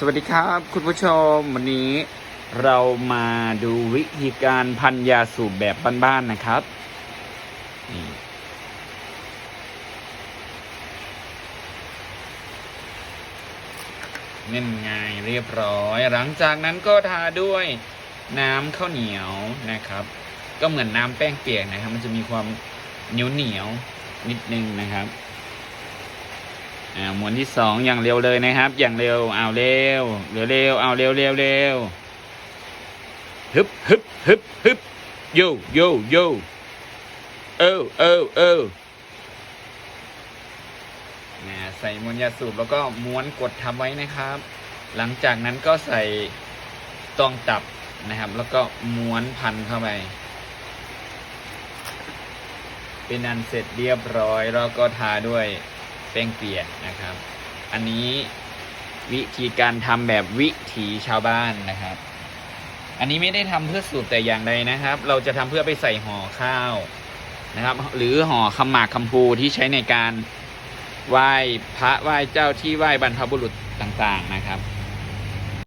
สวัสดีครับ คุณผู้ชมวันนี้เรามาดูวิธีการพันยาสูบแบบบ้านๆนะครับ นี่เง่นง่ายเรียบร้อย หลังจากนั้นก็ทาด้วยน้ำข้าวเหนียวนะครับ ก็เหมือนน้ำแป้งเปียกนะครับ มันจะมีความเหนียวเหนียวนิดนึงนะครับ อ่าหมวนที่สองอย่างเร็วเลยนะครับ อย่างเร็วเอาเร็วเร็วเร็วเอาเร็วเร็วเร็วฮึบฮึบฮึบฮึบโยโยโยเออเออเออใส่มวนยาสูบแล้วก็ม้วนกดทับไว้นะครับ หลังจากนั้นก็ใส่ตองตับนะครับ แล้วก็ม้วนพันเข้าไป เป็นอันเสร็จเรียบร้อยแล้วก็ทาด้วย แป้งเปียกนะครับ อันนี้วิธีการทำแบบวิถีชาวบ้านนะครับ อันนี้ไม่ได้ทำเพื่อสูตรแต่อย่างใดนะครับ เราจะทำเพื่อไปใส่ห่อข้าวนะครับ หรือห่อคำหมากคำพูที่ใช้ในการไหว้พระไหว้เจ้าที่ไหว้บรรพบุรุษต่างๆนะครับ